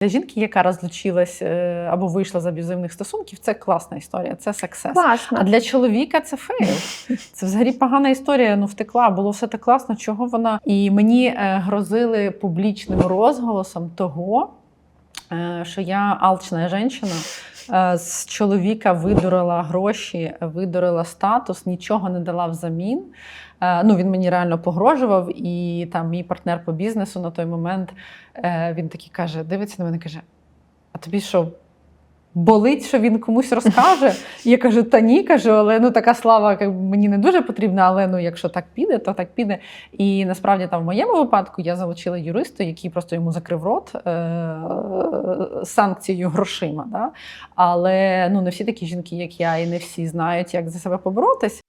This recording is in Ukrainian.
Для жінки, яка розлучилась е, або вийшла з аб'юзивних стосунків, це класна історія, це сексес. Класно. А для чоловіка це фейл. Це взагалі погана історія. Ну втекла, було все так класно. Чого вона? І мені е, грозили публічним розголосом того, е, що я алчна жінка. Е, З чоловіка видурила гроші, видурила статус, нічого не дала взамін. Е, Ну, він мені реально погрожував, і там мій партнер по бізнесу на той момент е, він такий каже: дивиться на мене, каже: А тобі що? Болить, що він комусь розкаже. Я кажу, та ні, кажу, але ну така слава мені не дуже потрібна, але ну якщо так піде, то так піде. І насправді там в моєму випадку я залучила юриста, який просто йому закрив рот е- санкцією грошима. Да? Але ну не всі такі жінки, як я, і не всі знають, як за себе поборотись.